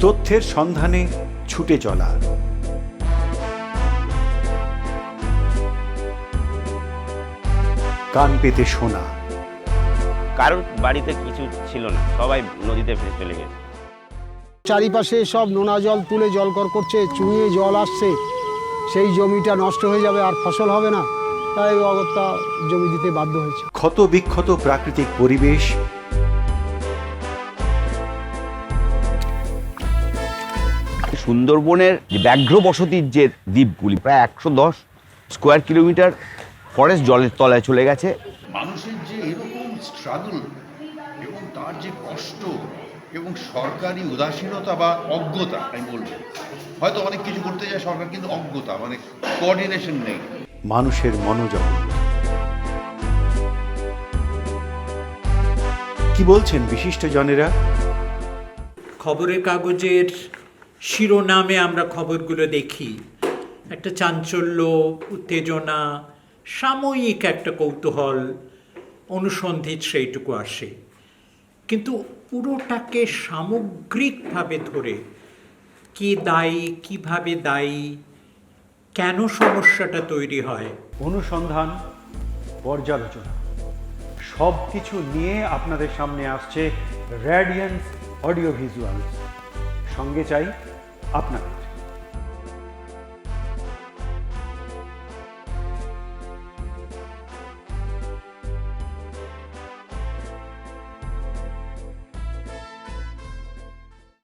তথ্যের সন্ধানে ছুটে চলা। কান পেতে শোনা। কারোর বাড়িতে কিছু ছিল না সবাই নদীতে ভেসে চলে গেছে। চারিপাশে সব নোনা জল তুলে জলকর করছে চুঁয়ে জল আসছে। সেই জমিটা নষ্ট হয়ে যাবে আর ফসল হবে না। তাই অগত্যা জমি দিতে বাধ্য হয়েছে। ক্ষত বিক্ষত প্রাকৃতিক পরিবেশ সুন্দরবনের যে ব্যাঘ্র বসতির যে দ্বীপগুলি প্রায় একশো দশ স্কোয়ার কিলোমিটার ফরেস্ট জলের তলায় চলে গেছে। মানুষের যে এরকম স্ট্রাগল এবং তার যে কষ্ট এবং সরকারি উদাসীনতা বা অজ্ঞতা আমি বলব। হয়তো অনেক কিছু করতে যায় সরকার কিন্তু অজ্ঞতা মানে কোঅর্ডিনেশন নেই। মানুষের মনোজগৎ কি বলছেন বিশিষ্ট জনেরা খবরের কাগজের শিরোনামে আমরা খবরগুলো দেখি। একটা চাঞ্চল্য, উত্তেজনা, সাময়িক একটা কৌতূহল, অনুসন্ধিত সেইটুকু আসে। কিন্তু পুরোটাকে সামগ্রিকভাবে ধরে কে দায়ী, কীভাবে দায়ী, কেন সমস্যাটা তৈরি হয়? অনুসন্ধান, পর্যালোচনা। সব কিছু নিয়ে আপনাদের সামনে আসছে র্যাডিয়েন্স অডিও ভিজুয়াল সঙ্গে চাই আপনাদের